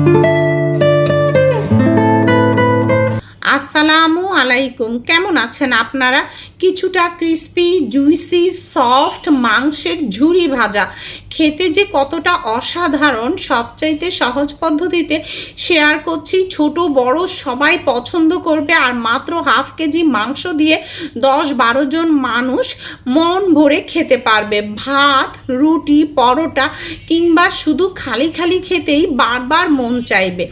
Thank you. আসসালামু আলাইকুম। কেমন আছেন আপনারা? কিছুটা ক্রিস্পি, জুইসি, সফট মাংসের ঝুরি ভাজা। খেতে যে কতটা অসাধারণ, সবচাইতে সহজ পদ্ধতিতে শেয়ার করছি। ছোট, বড় সবাই পছন্দ করবে আর মাত্র হাফ কেজি মাংস দিয়ে দশ বারো জন মানুষ মন ভরে খেতে পারবে। ভাত, রুটি, পরোটা কিংবা শুধু খালি খালি খেতেই বারবার মন চাইবে।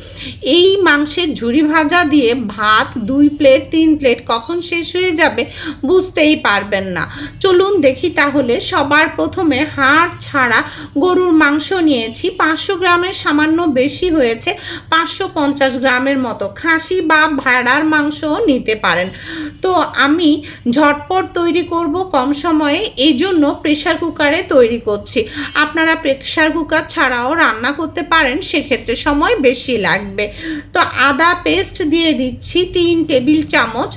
এই মাংসের ঝুরি ভাজা দিয়ে ভাত দুই প্লেট, তিন প্লেট কখন শেষ হয়ে যাবে বুঝতেই পারবেন না। চলুন দেখি তাহলে সবার প্রথমে হাড় ছাড়া গরুর মাংস নিয়েছি। পাঁচশো গ্রামের সামান্য বেশি হয়েছে, পাঁচশো পঞ্চাশ গ্রামের মতো। খাসি বা ভেড়ার মাংসও নিতে পারেন। তো আমি ঝটপট তৈরি করব কম সময়ে এই জন্য প্রেশার কুকারে তৈরি করছি। আপনারা প্রেশার কুকার ছাড়াও রান্না করতে পারেন, সেক্ষেত্রে সময় বেশি লাগবে। তো আদা পেস্ট দিয়ে দিচ্ছি, তিন টেবিল চামচ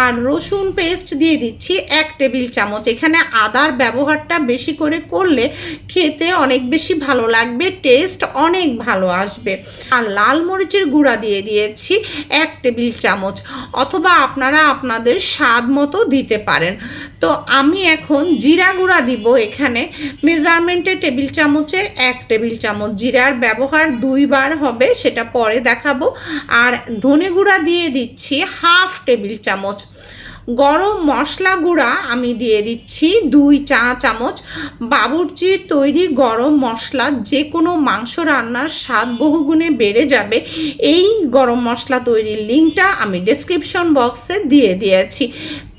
আর রসুন পেস্ট দিয়ে দিচ্ছি এক টেবিল চামচ। এখানে আদার ব্যবহারটা বেশি করে করলে খেতে অনেক বেশি ভালো লাগবে, টেস্ট অনেক ভালো আসবে। আর লাল মরিচের গুঁড়া দিয়ে দিয়েছি এক টেবিল চামচ, অথবা আপনারা আপনাদের স্বাদ মতো দিতে পারেন। তো আমি এখন জিরা গুঁড়া দিব এখানে মেজারমেন্টের টেবিল চামচের এক টেবিল চামচ। জিরার ব্যবহার দুইবার হবে, সেটা পরে দেখাবো। আর ধনে গুঁড়া দিয়ে দিচ্ছি হাফ টেবিল চামচ। গরম মশলা গুঁড়া আমি দিয়ে দিচ্ছি দুই চা চামচ। বাবুর্চির তৈরি গরম মশলা যে কোনো মাংস রান্নার স্বাদ বহুগুণে বেড়ে যাবে। এই গরম মশলা তৈরির লিঙ্কটা আমি ডেসক্রিপশন বক্সে দিয়ে দিয়েছি।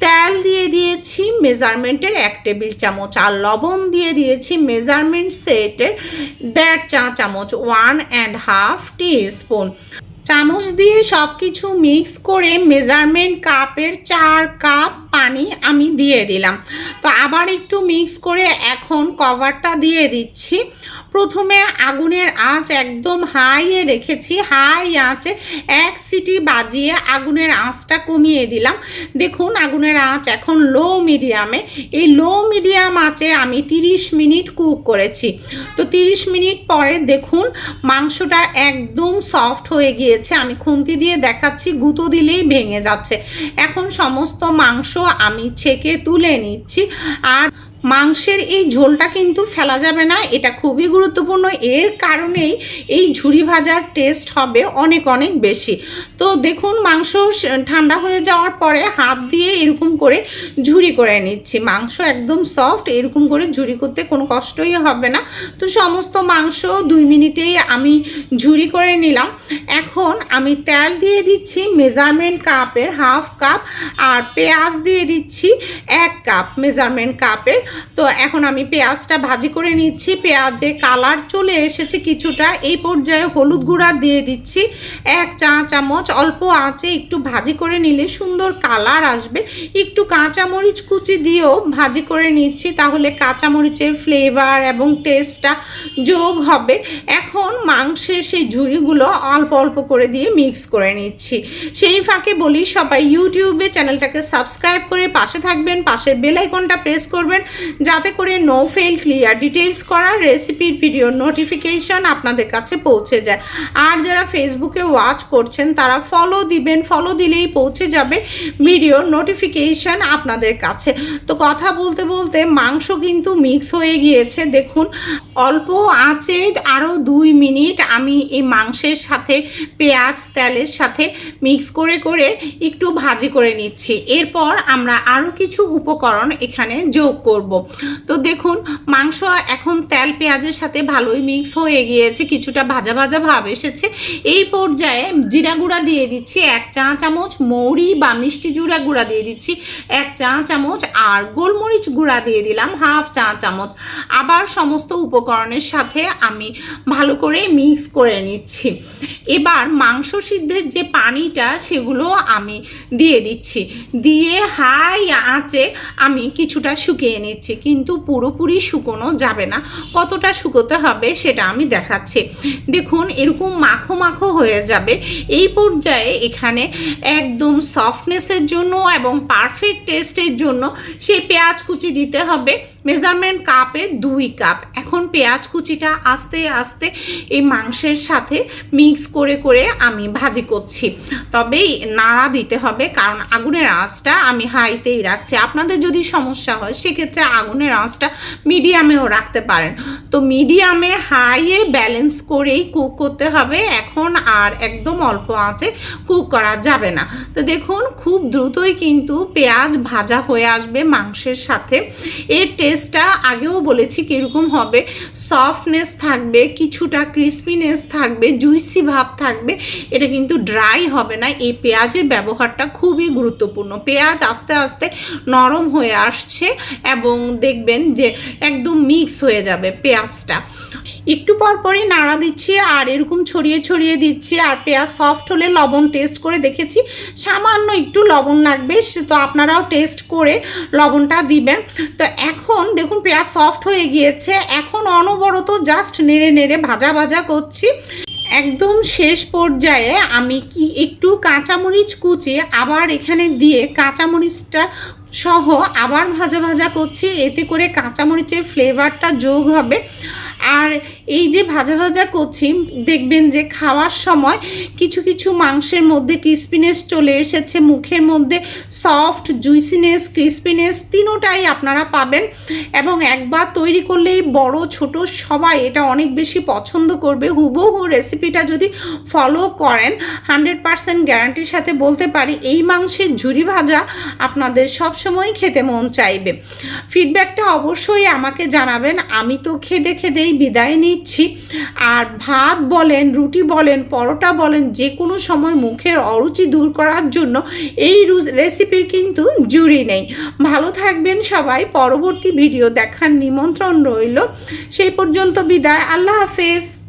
তেল দিয়ে দিয়েছি মেজারমেন্টের এক টেবিল চামচ আর লবণ দিয়ে দিয়েছি মেজারমেন্ট সেটের দেড় চা চামচ one and half teaspoon চামচ দিয়ে সব কিছু মিক্স করে মেজারমেন্ট কাপের চার কাপ পানি আমি দিয়ে দিলাম। তো আবার একটু মিক্স করে এখন কভারটা দিয়ে দিচ্ছি। প্রথমে আগুনের আঁচ একদম হাইয়ে রেখেছি। হাই আঁচে এক সিটি বাজিয়ে আগুনের আঁচটা কমিয়ে দিলাম। দেখুন আগুনের আঁচ এখন লো মিডিয়ামে এই লো মিডিয়াম আঁচে আমি 30 মিনিট কুক করেছি। তো 30 মিনিট পরে দেখুন মাংসটা একদম সফট হয়ে গিয়েছে আমি খুন্তি দিয়ে দেখাচ্ছি, গুঁতো দিলেই ভেঙে যাচ্ছে। এখন সমস্ত মাংস আমি ছেঁকে তুলে নিচ্ছি, আর মাংসের এই ঝোলটা কিন্তু ফেলা যাবে না, এটা খুবই গুরুত্বপূর্ণ। এর কারণেই এই ঝুরি ভাজার টেস্ট হবে অনেক অনেক বেশি। তো দেখুন, মাংস ঠান্ডা হয়ে যাওয়ার পরে হাত দিয়ে এরকম করে ঝুরি করে নিচ্ছি। মাংস একদম সফট এরকম করে ঝুরি করতে কোনো কষ্টই হবে না। তো সমস্ত মাংস দুই মিনিটেই আমি ঝুরি করে নিলাম। এখন আমি তেল দিয়ে দিচ্ছি মেজারমেন্ট কাপের হাফ কাপ আর পেঁয়াজ দিয়ে দিচ্ছি এক কাপ মেজারমেন্ট কাপের তো এখন আমি পেঁয়াজটা ভাজি করে নিচ্ছি। পেঁয়াজে কালার চলে এসেছে কিছুটা। এই পর্যায়ে হলুদ গুঁড়া দিয়ে দিচ্ছি। এক চা চামচ অল্প আঁচে একটু ভাজি করে নিলে সুন্দর কালার আসবে। একটু কাঁচামরিচ কুচি দিয়েও ভাজি করে নিচ্ছি তাহলে কাঁচামরিচের ফ্লেভার এবং টেস্টটা যোগ হবে। এখন মাংসের সেই ঝুড়িগুলো অল্প অল্প করে দিয়ে মিক্স করে নিচ্ছি। সেই ফাঁকে বলি সবাই ইউটিউবে চ্যানেলটাকে সাবস্ক্রাইব করে পাশে থাকবেন পাশের বেল আইকনটা প্রেস করবেন। যাতে করে নো ফেল ক্লিয়ার ডিটেলস করা রেসিপির ভিডিও নোটিফিকেশন আপনাদের কাছে পৌঁছে যায়। আর যারা ফেসবুকে ওয়াচ করছেন, তারা ফলো দিবেন ফলো দিলেই পৌঁছে যাবে ভিডিও নোটিফিকেশন আপনাদের কাছে। তো কথা বলতে বলতে মাংস কিন্তু মিক্স হয়ে গিয়েছে। দেখুন, অল্প আঁচে আরও দুই মিনিট আমি এই মাংসের সাথে পেঁয়াজ, তেলের সাথে মিক্স করে করে একটু ভাজি করে নিচ্ছি। এরপর আমরা আরও কিছু উপকরণ এখানে যোগ করব। তো দেখুন, মাংস এখন তেল, পেঁয়াজের সাথে ভালোই মিক্স হয়ে গিয়েছে, কিছুটা ভাজা ভাজা ভাব এসেছে। এই পর্যায়ে জিরা গুঁড়া দিয়ে দিচ্ছি এক চা চামচ, মৌরি বা মিষ্টি জুড়া গুঁড়া দিয়ে দিচ্ছি এক চা চামচ, আর গোলমরিচ গুঁড়া দিয়ে দিলাম হাফ চা চামচ। আবার সমস্ত উপকরণের সাথে আমি ভালো করে মিক্স করে নিচ্ছি। এবার মাংস সিদ্ধের যে পানিটা, সেগুলো আমি দিয়ে দিচ্ছি। দিয়ে হাই আঁচে আমি কিছুটা শুকিয়ে নিচ্ছি। নিচ্ছি কিন্তু পুরোপুরি শুকোনো যাবে না। কতটা শুকোতে হবে সেটা আমি দেখাচ্ছি। দেখুন, এরকম মাখো মাখো হয়ে যাবে। এই পর্যায়ে এখানে একদম সফটনেসের জন্য এবং পারফেক্ট টেস্টের জন্য সেই পেঁয়াজ কুচি দিতে হবে। মেজারমেন্ট কাপের দুই কাপ। এখন পেঁয়াজ কুচিটা আস্তে আস্তে এই মাংসের সাথে মিক্স করে করে আমি ভাজি করছি। তবেই নাড়া দিতে হবে, কারণ আগুনের আঁচটা আমি হাইতেই রাখছি। আপনাদের যদি সমস্যা হয়, সেক্ষেত্রে আগুনের আঁচটা মিডিয়ামেও রাখতে পারেন। তো মিডিয়ামে হাইয়ে ব্যালেন্স করেই কুক করতে হবে। এখন আর একদম অল্প আঁচে কুক করা যাবে না। তো দেখুন, খুব দ্রুতই কিন্তু পেঁয়াজ ভাজা হয়ে আসবে মাংসের সাথে। এর টেস্টটা আগেও বলেছি কীরকম হবে। সফটনেস থাকবে, কিছুটা ক্রিসপিনেস থাকবে জুইসি ভাব থাকবে। এটা কিন্তু ড্রাই হবে না। এই পেঁয়াজের ব্যবহারটা খুবই গুরুত্বপূর্ণ। পেঁয়াজ আস্তে আস্তে নরম হয়ে আসছে এবং দেখবেন যে একদম মিক্স হয়ে যাবে পেঁয়াজটা। একটু পর পরই নাড়া দিচ্ছি আর এরকম ছড়িয়ে ছড়িয়ে দিচ্ছি আর পেঁয়াজ সফট হলে লবণ টেস্ট করে দেখেছি। সামান্য একটু লবণ লাগবে তো আপনারাও টেস্ট করে লবণটা দিবেন। তো এখন দেখুন পেঁয়াজ সফট হয়ে গিয়েছে, এখন অনবরত জাস্ট নেড়ে নেড়ে ভাজা ভাজা করছি। একদম শেষ পর্যায়ে আমি কি একটু কাঁচামরিচ কুচি আবার এখানে দিয়ে কাঁচামরিচটা সহ আবার ভাজা ভাজা করছি। এতে করে কাঁচামরিচের ফ্লেভারটা যোগ হবে। আর এই যে ভাজা ভাজা করছি দেখবেন যে খাওয়ার সময় কিছু কিছু মাংসের মধ্যে ক্রিস্পিনেস চলে এসেছে, মুখের মধ্যে সফট জুইসিনেস ক্রিস্পিনেস তিনোটাই আপনারা পাবেন। এবং একবার তৈরি করলেই বড়, ছোট সবাই এটা অনেক বেশি পছন্দ করবে। হুবহু রেসিপিটা যদি ফলো করেন হান্ড্রেড পারসেন্ট গ্যারান্টির সাথে বলতে পারি, এই মাংসের ঝুরি ভাজা আপনাদের সব সবসময় খেতে মন চাইবে। ফিডব্যাকটা অবশ্যই আমাকে জানাবেন। আমি তো খেদে খেদেই বিদায় নিচ্ছি। আর ভাত বলেন, রুটি বলেন, পরোটা বলেন, যে কোনো সময় মুখের অরুচি দূর করার জন্য এই রেসিপির কিন্তু জুড়ি নেই। ভালো থাকবেন সবাই। পরবর্তী ভিডিও দেখার নিমন্ত্রণ রইল। সেই পর্যন্ত বিদায়। আল্লাহ হাফেজ।